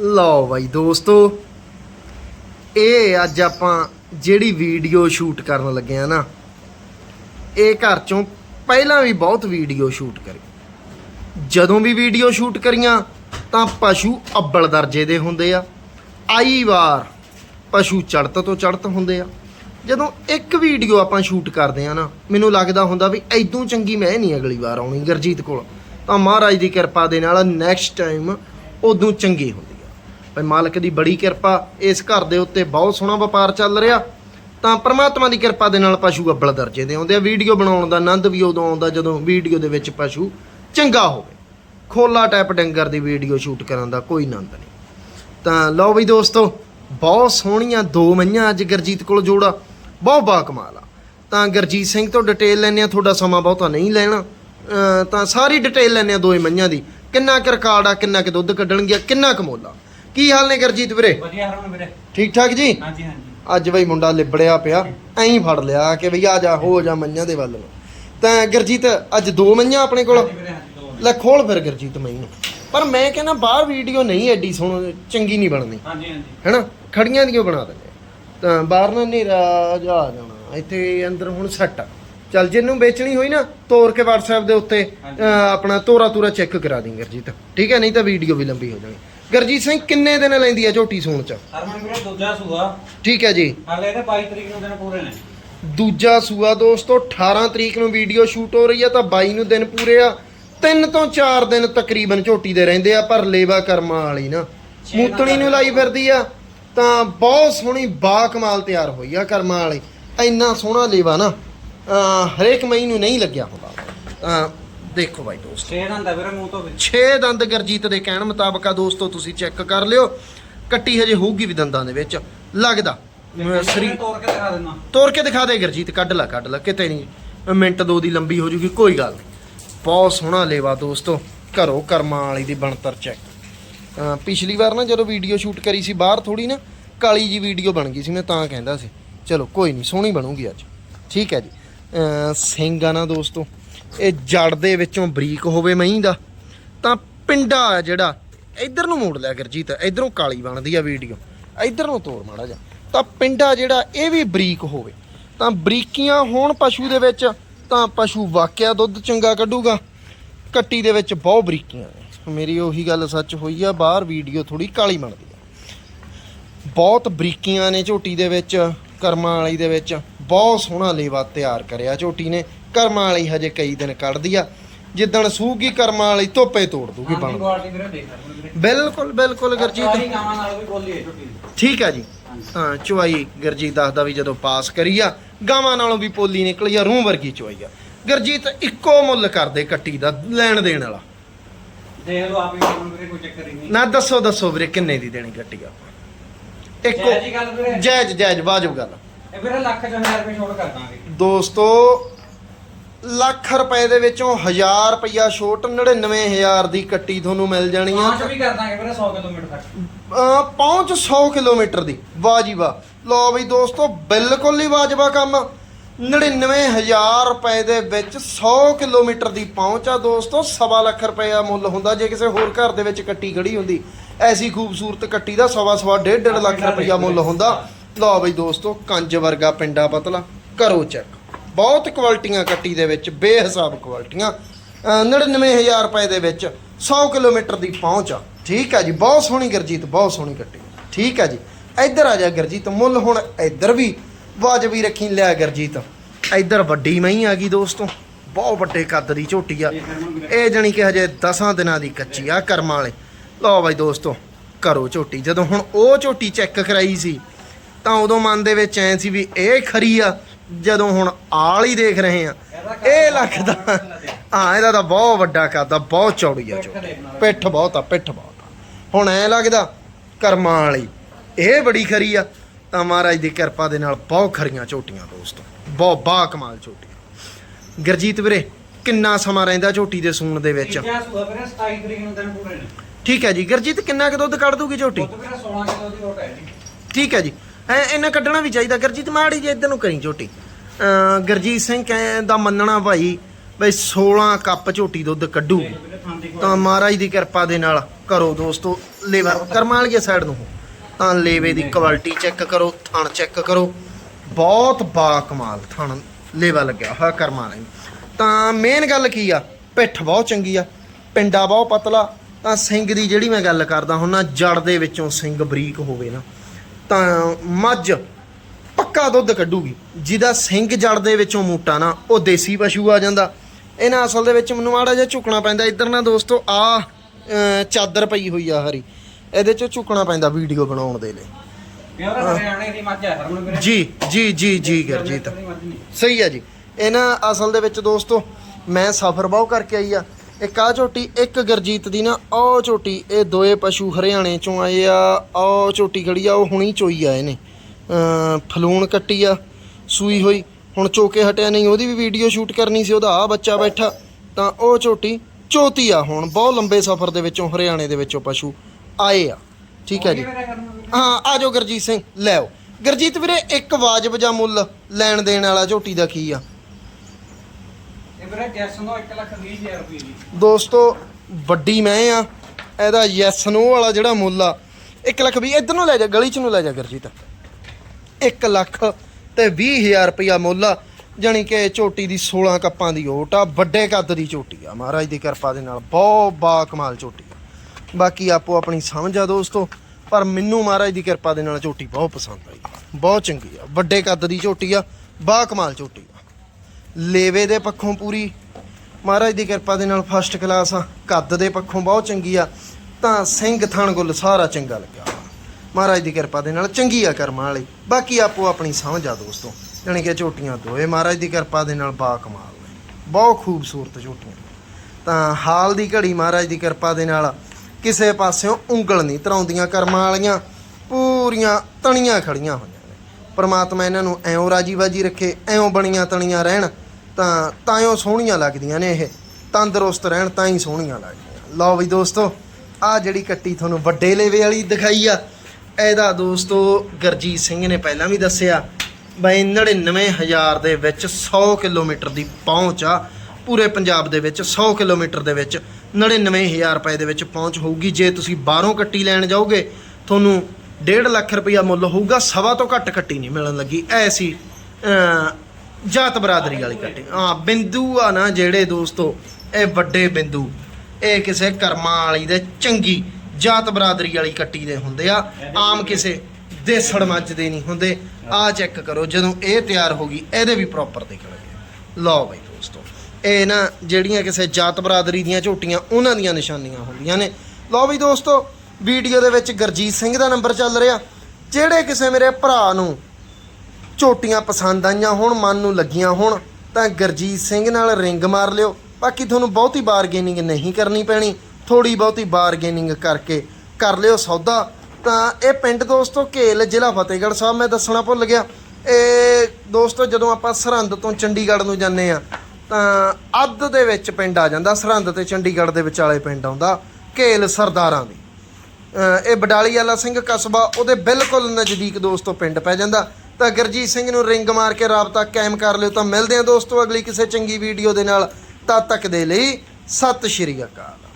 ਲਓ ਬਾਈ ਦੋਸਤੋ, ਇਹ ਅੱਜ ਆਪਾਂ ਜਿਹੜੀ ਵੀਡੀਓ ਸ਼ੂਟ ਕਰਨ ਲੱਗੇ ਆ ਨਾ, ਇਹ ਘਰ ਚੋਂ ਪਹਿਲਾਂ ਵੀ ਬਹੁਤ ਵੀਡੀਓ ਸ਼ੂਟ ਕਰੀ। ਜਦੋਂ ਵੀ ਵੀਡੀਓ ਸ਼ੂਟ ਕਰੀਆਂ, ਤਾਂ ਪਸ਼ੂ ਅੱਬਲ ਦਰਜੇ ਦੇ ਹੁੰਦੇ ਆ। ਆਈ ਵਾਰ ਪਸ਼ੂ ਚੜਤ ਤੋਂ ਚੜਤ ਹੁੰਦੇ ਆ। ਜਦੋਂ ਇੱਕ ਵੀਡੀਓ ਆਪਾਂ ਸ਼ੂਟ ਕਰਦੇ ਆ ਨਾ, ਮੈਨੂੰ ਲੱਗਦਾ ਹੁੰਦਾ ਵੀ ਐਦੋਂ ਚੰਗੀ ਮੈਂ ਨਹੀਂ ਅਗਲੀ ਵਾਰ ਆਉਣੀ ਗਰਜੀਤ ਕੋਲ। ਤਾਂ ਮਹਾਰਾਜ ਦੀ ਕਿਰਪਾ ਦੇ ਨਾਲ ਨੈਕਸਟ ਟਾਈਮ ਉਦੋਂ ਚੰਗੀ ਹੁੰਦੀ ਆ ਮਾਲਕ ਦੀ ਬੜੀ ਕਿਰਪਾ, ਇਸ ਘਰ ਦੇ ਉੱਤੇ ਬਹੁਤ ਸੋਹਣਾ ਵਪਾਰ ਚੱਲ ਰਿਹਾ। ਤਾਂ ਪ੍ਰਮਾਤਮਾ ਦੀ ਕਿਰਪਾ ਦੇ ਨਾਲ ਪਸ਼ੂ ਅੱਬਲ ਦਰਜੇ ਦੇ ਆਉਂਦੇ ਆ। ਵੀਡੀਓ ਬਣਾਉਣ ਦਾ ਆਨੰਦ ਵੀ ਉਦੋਂ ਆਉਂਦਾ ਜਦੋਂ ਵੀਡੀਓ ਦੇ ਵਿੱਚ ਪਸ਼ੂ ਚੰਗਾ ਹੋਵੇ। ਖੋਲਾ ਟੈਪ ਡੰਗਰ ਦੀ ਵੀਡੀਓ ਸ਼ੂਟ ਕਰਨ ਦਾ ਕੋਈ ਆਨੰਦ ਨਹੀਂ। ਤਾਂ ਲਓ ਵੀ ਦੋਸਤੋ, ਬਹੁਤ ਸੋਹਣੀਆਂ ਦੋ ਮਈਆਂ ਅੱਜ ਗਰਜੀਤ ਕੋਲ ਜੋੜਾ। ਬਹੁਤ ਬਾ ਕਮਾਲ ਆ। ਤਾਂ ਗਰਜੀਤ ਸਿੰਘ ਤੋਂ ਡਿਟੇਲ ਲੈਣੇ ਆ, ਤੁਹਾਡਾ ਸਮਾਂ ਬਹੁਤਾ ਨਹੀਂ ਲੈਣਾ। ਤਾਂ ਸਾਰੀ ਡਿਟੇਲ ਲੈਣੇ ਆ ਦੋਏ ਮਈਆਂ ਦੀ। ਕਿੰਨਾ ਕੁ ਰਿਕਾਰਡ ਆ, ਕਿੰਨਾ ਕੁ ਦੁੱਧ ਕੱਢਣਗੀਆਂ ਕਿੰਨਾ ਕੁ ਮੋਲਾ ਕੀ ਹਾਲ ਨੇ ਗਰਜੀਤ ਵੀਰੇ? ਵਧੀਆ ਹਰਮਨ ਵੀਰੇ। ਠੀਕ ਠਾਕ ਜੀ? ਹਾਂਜੀ ਹਾਂਜੀ। ਅੱਜ ਬਈ ਮੁੰਡਾ ਲਿਬੜਿਆ ਪਿਆ ਐਂ ਫੜ ਲਿਆ ਕਿ ਬਈ ਆ ਜਾ ਹੋ ਜਾ ਮਈਆਂ ਦੇ ਵੱਲ ਨੂੰ। ਤਾਂ ਗਰਜੀਤ ਅੱਜ ਦੋ ਮਈਆਂ ਆਪਣੇ ਕੋਲ? ਲੈ ਖੋਲ ਫਿਰ ਗਰਜੀਤ ਮਈ ਨੂੰ ਪਰ ਮੈਂ ਕਹਿੰਦਾ ਬਾਹਰ ਵੀਡੀਓ ਨਹੀਂ ਐਡੀ ਸੋਹਣੀ ਚੰਗੀ ਨਹੀਂ ਬਣਨੀ। ਹਾਂਜੀ ਹਾਂਜੀ। ਹੈਨਾ? ਖੜੀਆਂ ਦੀਆਂ ਬਣਾ ਦਿੰਦੇ। ਤਾਂ ਬਾਹਰ ਨਾ ਹਨੇਰਾ ਆ ਜਾਣਾ। ਇੱਥੇ ਅੰਦਰ ਹੁਣ ਸੈੱਟ ਚੱਲ ਜਿਹਨੂੰ ਵੇਚਣੀ ਹੋਈ ਨਾ ਤੋਰ ਕੇ WhatsApp ਦੇ ਉੱਤੇ ਆਪਣਾ ਤੋਰਾ ਤੂਰਾ ਚੈੱਕ ਕਰਾ ਦੀ ਗਰਜੀਤ। ਠੀਕ ਹੈ ਨਹੀਂ ਤਾਂ ਵੀਡੀਓ ਵੀ ਲੰਬੀ ਹੋ ਜਾਣੀ। ਗਰਜੀਤ ਸਿੰਘ ਕਿੰਨੇ ਦਿਨ ਲੈਂਦੀ ਆ ਝੋਟੀ ਸੂਣ ਚ? ਹਰਮਨ ਵੀਰੇ ਦੂਜਾ ਸੂਆ। ਠੀਕ ਹੈ ਜੀ। ਹਾਲੇ ਇਹਦੇ 22 ਤਰੀਕ ਨੂੰ ਦਿਨ ਪੂਰੇ ਨੇ। ਦੂਜਾ ਸੂਆ ਦੋਸਤੋ 18 ਤਰੀਕ ਨੂੰ ਵੀਡੀਓ ਸ਼ੂਟ ਹੋ ਰਹੀ ਆ ਤਾਂ 22 ਨੂੰ ਦਿਨ ਪੂਰੇ ਆ। ਤਿੰਨ ਤੋਂ 4 ਦਿਨ ਤਕਰੀਬਨ ਝੋਟੀ ਦੇ ਰਹਿੰਦੇ ਆ ਪਰ ਲੇਵਾ ਕਰਮਾਂ ਵਾਲੀ ਨਾ। ਮੂਤਣੀ ਨੂੰ ਲਾਈ ਫਿਰਦੀ ਆ ਤਾਂ ਬਹੁਤ ਸੋਹਣੀ ਬਾ ਕਮਾਲ ਤਿਆਰ ਹੋਈ ਆ ਕਰਮਾਂ ਵਾਲੀ। ਇੰਨਾ ਸੋਹਣਾ ਲੇਵਾ ਨਾ ਹਰੇਕ ਮਈ ਨੂੰ ਨਹੀਂ ਲੱਗਿਆ ਹੁੰਦਾ। ਤਾਂ ਦੇਖੋ ਬਾਈ ਦੋਸਤੋ। ਛੇ ਦੰਦਾ ਵੀਰੇ ਮੂੰਹ ਤੋਂ 6 ਦੰਦ ਗਰਜੀਤ ਦੇ ਕਹਿਣ ਮੁਤਾਬਕ ਆ ਦੋਸਤੋ ਤੁਸੀਂ ਚੈੱਕ ਕਰ ਲਿਓ। ਕੱਟੀ ਹਜੇ ਹੋਊਗੀ ਵੀ ਦੰਦਾਂ ਦੇ ਵਿੱਚ। ਲੱਗਦਾ। ਸਰੀ ਤੋੜ ਕੇ ਦਿਖਾ ਦਿੰਦਾ। ਤੋੜ ਕੇ ਦਿਖਾ ਦੇ ਗਰਜੀਤ ਕੱਢ ਲੈ ਕੱਢ ਲੈ ਕਿਤੇ ਨਹੀਂ। ਮਿੰਟ ਦੋ ਦੀ ਲੰਬੀ ਹੋ ਜੂਗੀ ਕੋਈ ਗੱਲ ਨਹੀਂ। ਬਹੁਤ ਸੋਹਣਾ ਲੇਵਾ ਦੋਸਤੋ। ਘਰੋਂ ਕਰਮਾਂ ਵਾਲੀ ਦੀ ਬਣਤਰ ਚੈੱਕ ਪਿਛਲੀ ਵਾਰ ਨਾ ਜਦੋਂ ਵੀਡੀਓ ਸ਼ੂਟ ਕਰੀ ਸੀ ਬਾਹਰ ਥੋੜੀ ਨਾ ਕਾਲੀ ਜੀ ਵੀਡੀਓ ਬਣ ਗਈ ਸੀ ਮੈਂ ਤਾਂ ਕਹਿੰਦਾ ਸੀ। ਚਲੋ ਕੋਈ ਨਹੀਂ ਸੋਹਣੀ ਬਣੂਗੀ ਅੱਜ। ਠੀਕ ਹੈ ਜੀ। ਸਿੰਘ ਆ ਨਾ ਦੋਸਤੋ। ਇਹ ਜੜ ਦੇ ਵਿੱਚੋਂ ਬਰੀਕ ਹੋਵੇ ਮਹੀਂ ਦਾ, ਤਾਂ ਪਿੰਡਾ ਆ ਜਿਹੜਾ, ਇੱਧਰ ਨੂੰ ਮੋੜ ਲਿਆ ਗਰਜੀਤ ਇੱਧਰੋਂ ਕਾਲੀ ਬਣਦੀ ਆ ਵੀਡੀਓ, ਇੱਧਰ ਨੂੰ ਤੋੜ ਮਾੜਾ ਜਾ ਤਾਂ ਪਿੰਡਾ ਜਿਹੜਾ, ਇਹ ਵੀ ਬਰੀਕ ਹੋਵੇ, ਤਾਂ ਬਰੀਕੀਆਂ ਹੋਣ ਪਸ਼ੂ ਦੇ ਵਿੱਚ, ਤਾਂ ਪਸ਼ੂ ਵਾਕਿਆ ਦੁੱਧ ਚੰਗਾ ਕੱਢੂਗਾ, ਕੱਟੀ ਦੇ ਵਿੱਚ ਬਹੁਤ ਬਰੀਕੀਆਂ ਨੇ। ਮੇਰੀ ਉਹੀ ਗੱਲ ਸੱਚ ਹੋਈ ਆ, ਬਾਹਰ ਵੀਡੀਓ ਥੋੜੀ ਕਾਲੀ ਬਣਦੀ ਆ। ਬਹੁਤ ਬਰੀਕੀਆਂ ਨੇ ਝੋਟੀ ਦੇ ਵਿੱਚ, ਕਰਮਾਂ ਵਾਲੀ ਦੇ ਵਿੱਚ, ਬਹੁਤ ਸੋਹਣਾ ਲੇਵਾ ਤਿਆਰ ਕਰਿਆ ਝੋਟੀ ਨੇ ਕਰਮਾਂ ਵਾਲੀ ਹਜੇ ਕਈ ਦਿਨ ਕੱਢਦੀ ਆ। ਜਿੱਦਣ ਸੂਗੀ ਕਰਮਾਂ ਵਾਲੀ ਧੋਪੇ ਤੋੜ ਦੂਗੀ ਹਾਂ ਬਣ ਬਿਲਕੁਲ ਬਿਲਕੁਲ ਗਰਜੀਤ। ਹੈ ਠੀਕ ਆ ਜੀ। ਤਾਂ ਚੁਆਈ ਗਰਜੀਤ ਦੱਸਦਾ ਵੀ ਜਦੋਂ ਪਾਸ ਕਰੀ ਆ ਗਾਵਾਂ ਨਾਲੋਂ ਵੀ ਪੋਲੀ ਨਿਕਲੀ ਆ ਰੂਹ ਵਰਗੀ ਚੁਆਈ ਆ। ਗਰਜੀਤ ਇੱਕੋ ਮੁੱਲ ਕਰਦੇ ਕੱਟੀ ਦਾ ਲੈਣ ਦੇਣ ਵਾਲਾ। ਦੇਖ ਲਓ ਆਪ ਹੀ ਹਰਮਨ ਵੀਰੇ ਕੋਈ ਚੱਕਰ ਹੀ ਨਹੀਂ। ਨਾ ਦੱਸੋ ਦੱਸੋ ਵੀਰੇ ਕਿੰਨੇ ਦੀ ਦੇਣੀ ਕੱਟੀ ਆਪਾਂ ਇੱਕੋ ਜੈ ਜੀ ਗੱਲ ਵੀਰੇ। ਜਾਇਜ਼ ਜਾਇਜ਼ ਵਾਜਬ ਗੱਲ। ਇਹ ਵੀਰੇ ਲੱਖ ਚ 1000 ਰੁਪਏ ਛੋੜ ਕਰ ਦਾਂਗੇ। ਦੋਸਤੋ ਲੱਖ ਰੁਪਏ ਦੇ ਵਿੱਚੋਂ 1000 ਰੁਪਇਆ ਛੋਟ 99000 ਦੀ ਕੱਟੀ ਤੁਹਾਨੂੰ ਮਿਲ ਜਾਣੀ ਆ ਪਾਂਚ ਵੀ ਕਰ ਦਾਂਗੇ ਵੀਰੇ 100 ਕਿਲੋਮੀਟਰ ਤੱਕ। ਪਹੁੰਚ 100 ਕਿਲੋਮੀਟਰ ਦੀ। ਵਾਹ ਜੀ ਵਾਹ। ਲਓ ਬਈ ਦੋਸਤੋ ਬਿਲਕੁਲ ਹੀ ਵਾਜਬਾ ਕੰਮ। 99000 ਰੁਪਏ ਦੇ ਵਿੱਚ 100 ਕਿਲੋਮੀਟਰ ਦੀ ਪਹੁੰਚ ਆ ਦੋਸਤੋ। ਸਵਾ ਲੱਖ ਰੁਪਏ ਆ ਮੁੱਲ ਹੁੰਦਾ ਜੇ ਕਿਸੇ ਹੋਰ ਘਰ ਦੇ ਵਿੱਚ ਕੱਟੀ ਖੜੀ ਹੁੰਦੀ। ਐਸੀ ਖੂਬਸੂਰਤ ਕੱਟੀ ਦਾ ਸਵਾ ਸਵਾ ਡੇਢ ਡੇਢ ਲੱਖ ਰੁਪਇਆ ਮੁੱਲ ਹੁੰਦਾ। ਲਓ ਬਈ ਦੋਸਤੋ ਕੰਜ ਵਰਗਾ ਪਿੰਡਾ ਪਤਲਾ। ਕਰੋ ਚੈੱਕ ਬਹੁਤ ਕੁਆਲਟੀਆਂ ਕੱਟੀ ਦੇ ਵਿੱਚ, ਬੇਹਿਸਾਬ ਕੁਆਲਟੀਆਂ। ਅਹ 99000 ਰੁਪਏ ਦੇ ਵਿੱਚ 100 ਕਿਲੋਮੀਟਰ ਦੀ ਪਹੁੰਚ ਆ। ਠੀਕ ਆ ਜੀ, ਬਹੁਤ ਸੋਹਣੀ ਗਰਜੀਤ, ਬਹੁਤ ਸੋਹਣੀ ਕੱਟੀ। ਠੀਕ ਆ ਜੀ, ਇੱਧਰ ਆ ਜਾ ਗਰਜੀਤ, ਮੁੱਲ ਹੁਣ ਇੱਧਰ ਵੀ ਵਾਜਬੀ ਰੱਖੀ ਲਿਆ ਗਰਜੀਤ। ਇੱਧਰ ਵੱਡੀ ਮਹੀਂ ਆ ਗਈ ਦੋਸਤੋ, ਬਹੁਤ ਵੱਡੇ ਕੱਦ ਦੀ ਝੋਟੀ ਆ। ਇਹ ਹਰਮਨ ਇਹ ਜਣੀ ਕਿ ਹਜੇ 10 ਦਿਨਾਂ ਦੀ ਕੱਚੀ ਆ, ਕਰਮਾਂ ਵਾਲੇ। ਲਓ ਬਾਈ ਦੋਸਤੋ, ਕਰੋ ਝੋਟੀ। ਜਦੋਂ ਹੁਣ ਉਹ ਝੋਟੀ ਚੈੱਕ ਕਰਾਈ ਸੀ, ਤਾਂ ਉਦੋਂ ਮਨ ਦੇ ਵਿੱਚ ਐ ਸੀ ਵੀ ਇਹ ਖਰੀ ਆ ਜਦੋਂ ਹੁਣ ਆਲ ਹੀ ਦੇਖ ਰਹੇ ਆ ਇਹ ਲੱਗਦਾ ਹਾਂ ਇਹਦਾ ਤਾਂ ਬਹੁਤ ਵੱਡਾ ਆ ਬਹੁਤ ਚੌੜੀ ਆ ਨਾਲ। ਪਿੱਠ ਬਹੁਤ ਆ ਪਿੱਠ ਬਹੁਤ ਆ। ਹੁਣ ਐ ਲੱਗਦਾ ਕਰਮਾਂ ਵਾਲੀ। ਇਹ ਬੜੀ ਖਰੀ ਆ। ਤਾਂ ਮਹਾਰਾਜ ਦੀ ਕਿਰਪਾ ਦੇ ਨਾਲ ਬਹੁਤ ਖਰੀਆਂ ਝੋਟੀਆਂ ਦੋਸਤੋ। ਬਹੁਤ ਬਾ ਕਮਾਲ ਝੋਟੀਆਂ। ਗਰਜੀਤ ਵੀਰੇ ਕਿੰਨਾ ਸਮਾਂ ਰਹਿੰਦਾ ਝੋਟੀ ਦੇ ਸੂਣ ਦੇ ਵਿੱਚ? ਤੀਜਾ ਸੂਆ ਵੀਰੇ 27 ਤਰੀਕ ਨੂੰ ਦਿਨ ਪੂਰੇ ਨੇ। ਠੀਕ ਹੈ ਜੀ। ਗਰਜੀਤ ਕਿੰਨਾ ਕੁ ਦੁੱਧ ਕੱਢ ਦੂਗੀ ਝੋਟੀ? ਦੁੱਧ ਵੀਰੇ 16 ਕਿਲੋ ਦੀ ਰੋਟ ਹੈ ਜੀ। ਠੀਕ ਹੈ ਜੀ। ਐ ਇਹਨਾਂ ਕੱਢਣਾ ਵੀ ਚਾਹੀਦਾ। ਗਰਜੀਤ ਮਾੜੀ ਜੇ ਇੱਧਰ ਨੂੰ ਕਰੀ ਝੋਟੀ। ਗਰਜੀਤ ਸਿੰਘ ਕਹਿ ਦਾ ਮੰਨਣਾ ਭਾਈ, ਬਈ 16 ਕੱਪ ਝੋਟੀ ਦੁੱਧ ਕੱਢੂ। ਤਾਂ ਮਹਾਰਾਜ ਦੀ ਕਿਰਪਾ ਦੇ ਨਾਲ ਕਰੋ ਦੋਸਤੋ, ਲੇਵਾ ਕਰਮਾਂ ਵਾਲੀ ਸਾਈਡ ਨੂੰ। ਹੋ। ਤਾਂ ਲੇਵੇ ਦੀ ਕੁਆਲਿਟੀ ਚੈੱਕ ਕਰੋ, ਥਣ ਚੈੱਕ ਕਰੋ। ਬਹੁਤ ਬਾ ਕਮਾਲ ਥਣ ਲੇਵਾ ਲੱਗਿਆ ਹੋਇਆ ਕਰਮਾਂ ਵਾਲੇ। ਨੂੰ ਤਾਂ ਮੇਨ ਗੱਲ ਕੀ ਆ, ਪਿੱਠ ਬਹੁਤ ਚੰਗੀ ਆ, ਪਿੰਡਾ ਬਹੁਤ ਪਤਲਾ। ਤਾਂ ਸਿੰਘ ਦੀ ਜਿਹੜੀ ਮੈਂ ਗੱਲ ਕਰਦਾ ਹੁਣ ਜੜ ਦੇ ਵਿੱਚੋਂ ਸਿੰਘ ਬਰੀਕ ਹੋਵੇ ਨਾ। ਤਾਂ ਮੱਝ ਪੱਕਾ ਦੁੱਧ ਕੱਢੂਗੀ। ਜਿਹਦਾ ਸਿੰਘ ਜੜ ਦੇ ਵਿੱਚੋਂ ਮੋਟਾ ਨਾ ਉਹ ਦੇਸੀ ਪਸ਼ੂ ਆ ਜਾਂਦਾ। ਇਹਨਾਂ ਅਸਲ ਦੇ ਵਿੱਚ ਮੈਨੂੰ ਮਾੜਾ ਜਿਹਾ ਝੁਕਣਾ ਪੈਂਦਾ। ਇੱਧਰ ਨਾ ਦੋਸਤੋ ਆ ਚਾਦਰ ਪਈ ਹੋਈ ਆ ਹਰੀ। ਇਹਦੇ ਚੋਂ ਝੁਕਣਾ ਪੈਂਦਾ ਵੀਡੀਓ ਬਣਾਉਣ ਦੇ ਲਈ। ਪਿਓਰ ਹਰਿਆਣੇ ਦੀ ਮੱਝ ਹੈ ਹਰਮਨ ਵੀਰੇ। ਜੀ ਜੀ ਜੀ ਜੀ ਗਰਜੀਤ। ਸਹੀ ਆ ਜੀ। ਇਹਨਾਂ ਅਸਲ ਦੇ ਵਿੱਚ ਦੋਸਤੋ ਮੈਂ ਸਫਰ ਬਹੁਤ ਕਰਕੇ ਆਈ ਆ। ਇੱਕ ਆ ਝੋਟੀ ਇੱਕ ਗਰਜੀਤ ਦੀ ਨਾ ਉਹ ਝੋਟੀ ਇਹ ਦੋਏ ਪਸ਼ੂ ਹਰਿਆਣੇ ਚੋਂ ਆਏ ਆ। ਉਹ ਝੋਟੀ ਖੜੀ ਆ ਉਹ ਹੁਣੀ ਚੋਈ ਆ ਇਹਨੇ। ਅਮ ਫਲੂਣ ਕੱਟੀ ਆ ਸੂਈ ਹੋਈ। ਹੁਣ ਚੋਕੇ ਹਟਿਆ ਨਹੀਂ ਉਹਦੀ ਵੀ ਵੀਡੀਓ ਸ਼ੂਟ ਕਰਨੀ ਸੀ ਉਹਦਾ ਆ ਬੱਚਾ ਬੈਠਾ। ਤਾਂ ਉਹ ਝੋਟੀ ਚੋਤੀ ਆ ਹੁਣ ਬਹੁਤ ਲੰਬੇ ਸਫ਼ਰ ਦੇ ਵਿੱਚੋਂ ਹਰਿਆਣੇ ਦੇ ਵਿੱਚੋਂ ਪਸ਼ੂ ਆਏ ਆ। ਠੀਕ ਹੈ ਜੀ। ਹਾਂ ਆ ਜਾਓ ਗੁਰਜੀਤ ਸਿੰਘ ਲੈ ਆਓ। ਗੁਰਜੀਤ ਵੀਰੇ ਇੱਕ ਵਾਜਬ ਜਾਂ ਮੁੱਲ ਲੈਣ ਦੇਣ ਵਾਲਾ ਝੋਟੀ ਦਾ ਕੀ ਆ? ਇਹ ਵੀਰੇ ਜੈਸ ਨੂੰ 1 ਲੱਖ 20 ਹਜ਼ਾਰ ਰੁਪਏ ਦੀ ਦੋਸਤੋ ਵੱਡੀ ਮੈਂ ਆ। ਇਹਦਾ ਯੈਸ ਨੋ ਵਾਲਾ ਜਿਹੜਾ ਮੁੱਲ ਆ 1 ਲੱਖ ਵੀ ਇਧਰ ਨੂੰ ਲੈ ਜਾ ਗਲੀ ਚ ਨੂੰ ਲੈ ਜਾ ਗੁਰਜੀਤ। 1 ਲੱਖ ਤੇ 20000 ਰੁਪਇਆ ਮੁੱਲ ਆ। ਜਾਣੀ ਕਿ ਝੋਟੀ ਦੀ 16 ਕੱਪਾਂ ਦੀ ਓਟ ਆ। ਵੱਡੇ ਕੱਦ ਦੀ ਝੋਟੀ ਆ। ਮਹਾਰਾਜ ਦੀ ਕਿਰਪਾ ਦੇ ਨਾਲ ਬਹੁਤ ਬਾ ਕਮਾਲ ਝੋਟੀ ਆ। ਬਾਕੀ ਆਪੋ ਆਪਣੀ ਸਮਝ ਆ ਦੋਸਤੋ, ਪਰ ਮੈਨੂੰ ਮਹਾਰਾਜ ਦੀ ਕਿਰਪਾ ਦੇ ਨਾਲ ਝੋਟੀ ਬਹੁਤ ਪਸੰਦ ਆਈ। ਬਹੁਤ ਚੰਗੀ ਆ। ਵੱਡੇ ਕੱਦ ਦੀ ਝੋਟੀ ਆ। ਬਾ ਕਮਾਲ ਝੋਟੀ ਆ। ਲੇਵੇ ਦੇ ਪੱਖੋਂ ਪੂਰੀ। ਮਹਾਰਾਜ ਦੀ ਕਿਰਪਾ ਦੇ ਨਾਲ ਫਸਟ ਕਲਾਸ ਆ। ਕੱਦ ਦੇ ਪੱਖੋਂ ਬਹੁਤ ਚੰਗੀ ਆ। ਤਾਂ ਸਿੰਘ ਥਣ ਗੁੱਲ ਸਾਰਾ ਚੰਗਾ ਲੱਗਿਆ। ਮਹਾਰਾਜ ਦੀ ਕਿਰਪਾ ਦੇ ਨਾਲ ਚੰਗੀ ਆ ਕਰਮਾਂ ਵਾਲੀ। ਬਾਕੀ ਆਪੋ ਆਪਣੀ ਸਮਝ ਆ ਦੋਸਤੋ। ਜਾਣੀ ਕਿ ਝੋਟੀਆਂ ਦੋਏ, ਮਹਾਰਾਜ ਦੀ ਕਿਰਪਾ ਦੇ ਨਾਲ ਬਾ ਕਮਾਲ ਨੇ। ਬਹੁਤ ਖੂਬਸੂਰਤ ਝੋਟੀਆਂ। ਤਾਂ ਹਾਲ ਦੀ ਘੜੀ ਮਹਾਰਾਜ ਦੀ ਕਿਰਪਾ ਦੇ ਨਾਲ ਕਿਸੇ ਪਾਸਿਓਂ ਉਂਗਲ ਨਹੀਂ ਧਰਾਉਂਦੀਆਂ ਕਰਮਾਂ ਵਾਲੀਆਂ, ਪੂਰੀਆਂ ਤਣੀਆਂ ਖੜੀਆਂ ਹੋਈਆਂ ਨੇ। ਪਰਮਾਤਮਾ ਇਹਨਾਂ ਨੂੰ ਐਉਂ ਰਾਜੀ ਬਾਜੀ ਰੱਖੇ, ਐਉਂ ਬਣੀਆਂ ਤਣੀਆਂ ਰਹਿਣ, ਤਾਂ ਤਾਂਿਓ ਸੋਹਣੀਆਂ ਲੱਗਦੀਆਂ ਨੇ ਇਹ। ਤੰਦਰੁਸਤ ਰਹਿਣ ਤਾਂ ਹੀ ਸੋਹਣੀਆਂ ਲੱਗਦੀਆਂ। ਲਓ ਵੀ ਦੋਸਤੋ ਆ ਜਿਹੜੀ ਕੱਟੀ ਤੁਹਾਨੂੰ ਵੱਡੇ ਲੇਵੇ ਵਾਲੀ ਦਿਖਾਈ ਆ ਇਹਦਾ ਦੋਸਤੋ ਗਰਜੀਤ ਸਿੰਘ ਨੇ ਪਹਿਲਾਂ ਵੀ ਦੱਸਿਆ ਬਈ 99000 ਦੇ ਵਿੱਚ 100 ਕਿਲੋਮੀਟਰ ਦੀ ਪਹੁੰਚ ਆ। ਪੂਰੇ ਪੰਜਾਬ ਦੇ ਵਿੱਚ 100 ਕਿਲੋਮੀਟਰ ਦੇ ਵਿੱਚ 99000 ਰੁਪਏ ਦੇ ਵਿੱਚ ਪਹੁੰਚ ਹੋਊਗੀ। ਜੇ ਤੁਸੀਂ ਬਾਹਰੋਂ ਕੱਟੀ ਲੈਣ ਜਾਓਗੇ, ਤੁਹਾਨੂੰ 1.5 ਲੱਖ ਰੁਪਇਆ ਮੁੱਲ ਹੋਊਗਾ, ਸਵਾ ਤੋਂ ਘੱਟ ਕੱਟੀ ਨਹੀਂ ਮਿਲਣ ਲੱਗੀ। ਐਸੀ ਜਾਤ ਬਰਾਦਰੀ ਵਾਲੀ ਕੱਟੀ। ਹਾਂ, ਬਿੰਦੂ ਆ ਨਾ ਜਿਹੜੇ ਦੋਸਤੋ, ਇਹ ਵੱਡੇ ਬਿੰਦੂ। ਇਹ ਕਿਸੇ ਕਰਮਾਂ ਵਾਲੀ ਦੇ ਚੰਗੀ ਜਾਤ ਬਰਾਦਰੀ ਵਾਲੀ ਕੱਟੀ ਦੇ ਹੁੰਦੇ ਆ, ਆਮ ਕਿਸੇ ਦੇਸੜ ਮੱਝ ਦੇ ਨਹੀਂ ਹੁੰਦੇ। ਆ ਚੈੱਕ ਕਰੋ, ਜਦੋਂ ਇਹ ਤਿਆਰ ਹੋ ਗਈ, ਇਹਦੇ ਵੀ ਪ੍ਰੋਪਰ ਦਿਖਣਗੇ ਲਓ ਬਈ ਦੋਸਤੋ, ਇਹ ਨਾ ਜਿਹੜੀਆਂ ਕਿਸੇ ਜਾਤ ਬਰਾਦਰੀ ਦੀਆਂ ਝੋਟੀਆਂ, ਉਹਨਾਂ ਦੀਆਂ ਨਿਸ਼ਾਨੀਆਂ ਹੁੰਦੀਆਂ ਨੇ। ਲਓ ਵੀ ਦੋਸਤੋ, ਵੀਡੀਓ ਦੇ ਵਿੱਚ ਗਰਜੀਤ ਸਿੰਘ ਦਾ ਨੰਬਰ ਚੱਲ ਰਿਹਾ। ਜਿਹੜੇ ਕਿਸੇ ਮੇਰੇ ਭਰਾ ਨੂੰ ਝੋਟੀਆਂ ਪਸੰਦ ਆਈਆਂ ਹੋਣ, ਮਨ ਨੂੰ ਲੱਗੀਆਂ ਹੋਣ, ਤਾਂ ਗਰਜੀਤ ਸਿੰਘ ਨਾਲ ਰਿੰਗ ਮਾਰ ਲਿਓ। ਬਾਕੀ ਤੁਹਾਨੂੰ ਬਹੁਤੀ ਬਾਰਗੇਨਿੰਗ ਨਹੀਂ ਕਰਨੀ ਪੈਣੀ। ਥੋੜੀ ਬਹੁਤੀ ਬਾਰਗੇਨਿੰਗ ਕਰਕੇ ਕਰ ਲਿਓ ਸੌਦਾ। ਤਾਂ ਇਹ ਪਿੰਡ ਦੋਸਤੋ ਘੇਲ ਜ਼ਿਲ੍ਹਾ ਫਤਿਹਗੜ੍ਹ ਸਾਹਿਬ, ਮੈਂ ਦੱਸਣਾ ਭੁੱਲ ਗਿਆ। ਇਹ ਦੋਸਤੋ ਜਦੋਂ ਆਪਾਂ ਸਰਹੰਦ ਤੋਂ ਚੰਡੀਗੜ੍ਹ ਨੂੰ ਜਾਂਦੇ ਆ ਤਾਂ ਅੱਧ ਦੇ ਵਿੱਚ ਪਿੰਡ ਆ ਜਾਂਦਾ, ਸਰਹੰਦ ਤੇ ਚੰਡੀਗੜ੍ਹ ਦੇ ਵਿਚਾਲੇ ਪਿੰਡ ਆਉਂਦਾ, ਘੇਲ ਸਰਦਾਰਾਂ ਦੀ। ਇਹ ਬਡਾਲੀ ਵਾਲਾ ਸਿੰਘ ਕਸਬਾ, ਉਹਦੇ ਬਿਲਕੁਲ ਨਜ਼ਦੀਕ ਦੋਸਤੋ ਪਿੰਡ ਪੈ ਜਾਂਦਾ। ਤਾਂ ਗੁਰਜੀਤ ਸਿੰਘ ਨੂੰ ਰਿੰਗ ਮਾਰ ਕੇ ਰਾਬਤਾ ਕਾਇਮ ਕਰ ਲਿਓ। ਤਾਂ ਮਿਲਦੇ ਹਾਂ ਦੋਸਤੋ ਅਗਲੀ ਕਿਸੇ ਚੰਗੀ ਵੀਡੀਓ ਦੇ ਨਾਲ। ਤਦ ਤੱਕ ਦੇ ਲਈ ਸਤਿ ਸ਼੍ਰੀ ਅਕਾਲ।